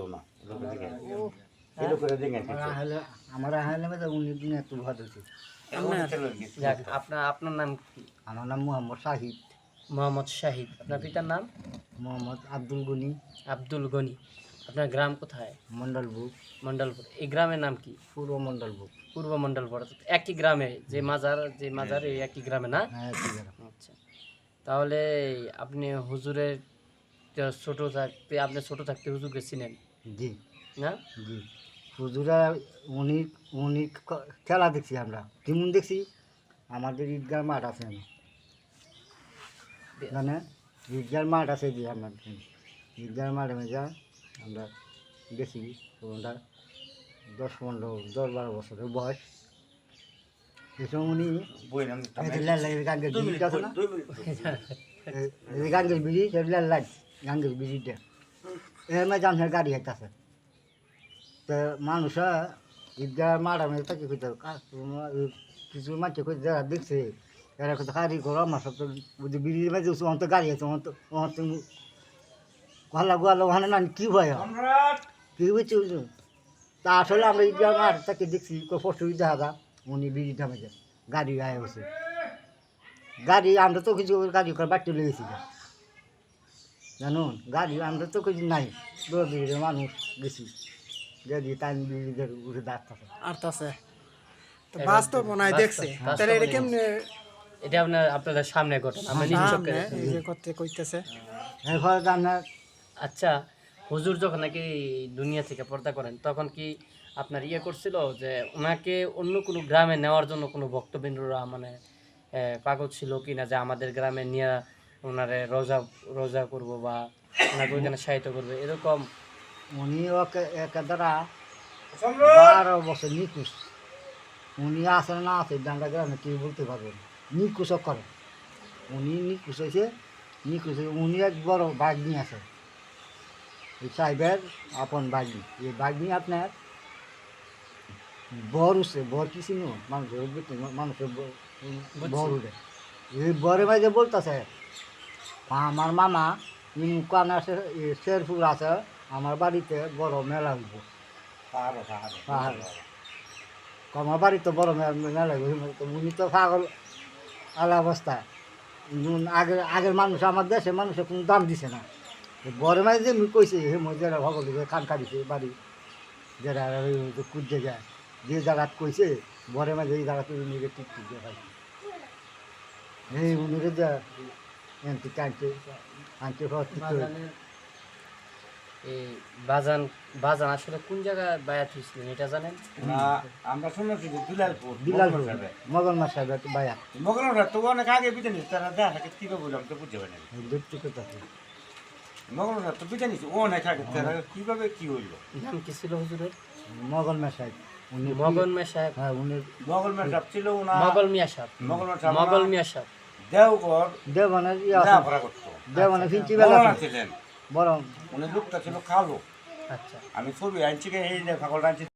কেউ না। আমরা দিন ভালো আপনার আপনার নাম কি? আমার নাম মোহাম্মদ শাহিদ। মোহাম্মদ শাহিদ। আপনার পিতার নাম? মোহাম্মদ আব্দুল গনি। আব্দুল গনি। আপনার গ্রাম কোথায়? মন্ডলপুর মন্ডলপুর এই গ্রামের নাম কি? পূর্ব মন্ডলপুর পূর্ব মন্ডলপুর একই গ্রামে যে মাজার যে মাজার এই একই গ্রামে না? হ্যাঁ আচ্ছা। তাহলে আপনি হুজুরের ছোট থাকতে আপনি ছোট থাকতে হুজুরকে চিনেন? জি। না? জি। হুজুরা উনি উনি খেলা দেখছি আমরা। কেমন দেখছি আমাদের ঈদগার মাঠ আছে না মানে ঈদগার মাঠ আছে যে আমার। ঈদগার মাঠে যা আমরা গেছি ওটা দশ পনেরো দশ বারো বছরের বয়স। সে উনি গাঙ্গের দুই আছে না? গাঙ্গের বিড়িটা এর মাঝে আপনার গাড়ি হাইতাছে। তো মানুষ ঈদগাহ মারা মেয়ে তাকে কইতে কিছু মানুষ কই যারা দেখছে এরা কত গাড়ি করো আমার সব তো বুঝি বিড়ির মাঝে অন্ত গাড়ি আছে অন্ত অন্ত গলা গোয়ালো ওখানে না কি ভয়? কি বুঝছি তা আসলে আমরা ঈদগাহ মাঠ তাকে দেখছি ফটো দেখা যা উনি বিড়িটা মেঝে গাড়ি আয় হচ্ছে গাড়ি আমরা তো কিছু গাড়ি করে বাড়তে লেগেছি জানুন? গাড়ি আমরা তো কিছু নাই দৌড় দিয়ে মানুষ গেছি। টাইম বিড়িদের উঠে দাঁড়াতে আর তাছে তো বাস্তব মনে হয় দেখছে। তাহলে এটা কেমনে এটা আপনার আপনাদের সামনে ঘটনা আমরা নিজ চোখে সামনে এই যে করতে কইতেছে এরপরে আপনার আচ্ছা হুজুর যখন নাকি দুনিয়া থেকে পর্দা করেন তখন কি আপনার ইয়ে করছিল যে ওনাকে অন্য কোনো গ্রামে নেওয়ার জন্য কোনো ভক্তবৃন্দরা মানে পাগল ছিল কি না যে আমাদের গ্রামে নিয়ে ওনারে রোজা রোজা করব বা ওনাকে ওইখানে সাহিত্য করবে এরকম উনি ওকে একে দ্বারা বারো বছর নিকুশ উনি আসে না আছে ডান্ডা গ্রামে কেউ বলতে পারবেন নিকুশও করে। উনি নিকুশ হয়েছে নিকুশ উনি এক বড় বাগনি আছে। এই সাহেবের আপন বাগনি। এই বাগনি আপনার বর উঠছে বর কি চিনো? মানুষের মানুষের বর উঠে। এই বরে মাঝে বলতেছে আমার মামা আছে এ শেরপুর আছে আমার বাড়িতে বড় মেলা হইব। পাহাড়। আমার বাড়িতে বড় মেলা হইব। উনি তো পাগল আলা অবস্থা। আগের আগের মানুষ আমার দেশে মানুষের কোনো দাম দিছে না। বড় মাঝে যে কইছে হে মজারা ভগল খান কাটিছে বাড়ি যারা কুদে যায় যে জায়গাত কইছে বড় মাঝে এই জায়গাতে উনিকে টিক টিক দিয়ে খাইছে এই উনিকে আনতে হওয়া ঠিক এই বাজান বাজান আসলে কোন জায়গায় বায়াত হয়েছিলেন এটা জানেন? আমরা শুনেছি যে দুলালপুর বিলালপুর মগল মাস সাহেব বায়া মগলরা তো অনেক আগে বিজে নিস তারা দেখা থাকে কি করে বললাম তো বুঝতে পারি না দুধ টিকে থাকে তো বিজে নিস অনেক আগে তারা কীভাবে কি হইল? নাম কি ছিল হুজুরের? মগল মাস সাহেব উনি মগন মিয়া সাহেব। হ্যাঁ উনি মগল মেশাপ ছিল না মগল মিয়া সাহেব মগল মগল মিয়া সাহেব। দেওঘর দেওয়ানের ইয়ে যা আছে। ভরা করতো। দেওয়ানের ফিঞ্চি বেলা মগলরা আছে। ছিলেন বড়। উনি লোকটা ছিল কালো। আচ্ছা। আমি ছবি আনছি এই আনছি